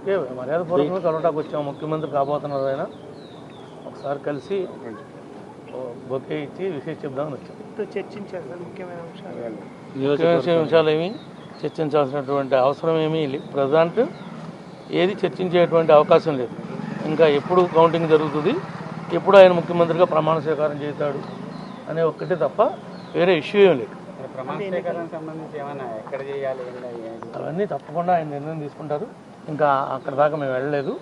Okay మర్యాదపూర్వకంగా కలవటానికి వచ్చాము ముఖ్యమంత్రి కాబోతున్నారు ఆయన. ఒకసారి కలిసి బొకే ఇచ్చి విషయం చెప్దామని వచ్చాం. తో చర్చించారు ముఖ్యమైన అంశాలు. ఏమి? చర్చించాల్సినటువంటి అవసరం ఏమీ లేదు ప్రజెంట్ ఏది చర్చించేటువంటి అవకాశం లేదు. ఇంకా ఎప్పుడు కౌంటింగ్ జరుగుతుంది? ఎప్పుడు ఆయన ముఖ్యమంత్రిగా ప్రమాణ స్వీకారం చేస్తాడు? అనే ఒక్కటే తప్ప వేరే ఇష్యూ ఏం లేదు. ప్రమాణ స్వీకారానికి సంబంధించి ఏమైనా ఎక్కడ చేయాలి? ఏంటి ఏంటి? అవన్నీ తప్పకుండా ఆయన నిర్ణయం తీసుకుంటారు. ఇంకా అక్కడ దాకా మేము వెళ్ళలేదు.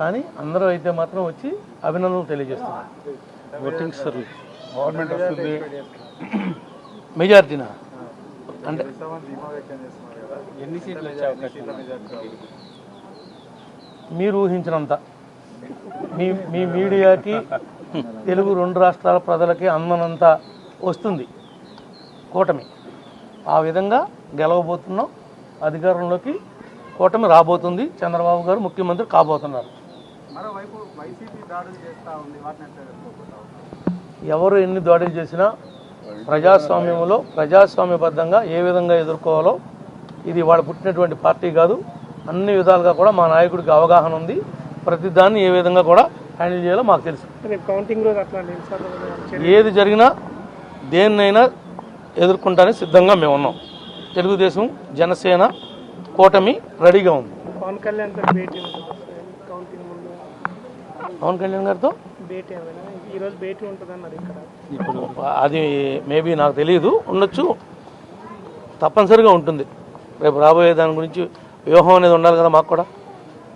కానీ అందరూ అయితే మాత్రం వచ్చి అభినందనలు తెలియజేస్తున్నారు. ఓటింగ్ సర్వీస్ గవర్నమెంట్ వస్తుంది. మెజార్టీనా? అంటే ఎన్ని సీట్లు వచ్చే అవకాశం ఉంది? మీరు ఊహించినంత. మీ మీ మీడియాకి తెలుగు రెండు రాష్ట్రాల ప్రజలకి అందనంత వస్తుంది. కూటమి. ఆ విధంగా గెలవబోతున్నాం. అధికారంలోకి కూటమి రాబోతుంది. చంద్రబాబు గారు ముఖ్యమంత్రి కాబోతున్నారు. మరోవైపు వైసీపీ దాడులు చేస్తా ఉంది. వాటిని ఎట్లా ఎదుర్కోబోతావు? ఎవరు ఎన్ని దాడులు చేసినా ప్రజాస్వామ్యంలో ప్రజాస్వామ్యబద్ధంగా ఏ విధంగా ఎదుర్కోవాలో ఇది వాళ్ళు పుట్టినటువంటి పార్టీ కాదు. అన్ని విధాలుగా కూడా మా నాయకుడికి అవగాహన ఉంది. ప్రతి దాన్ని ఏ విధంగా కూడా హ్యాండిల్ చేయాలో మాకు తెలుసు. ఏది జరిగినా దేన్నైనా ఎదుర్కొంటానికి సిద్ధంగా మేము ఉన్నాం. తెలుగుదేశం జనసేన కూటమి రెడీగా ఉంది. పవన్ కళ్యాణ్ పవన్ కళ్యాణ్ గారితో? భేటీ ఏమైనా ఈ రోజు భేటీ ఇక్కడ. ఇప్పుడు అది మేబీ నాకు తెలియదు ఉండొచ్చు. తప్పనిసరిగా ఉంటుంది. రేపు రాబోయే దాని గురించి వ్యూహం అనేది ఉండాలి కదా మాకు కూడా.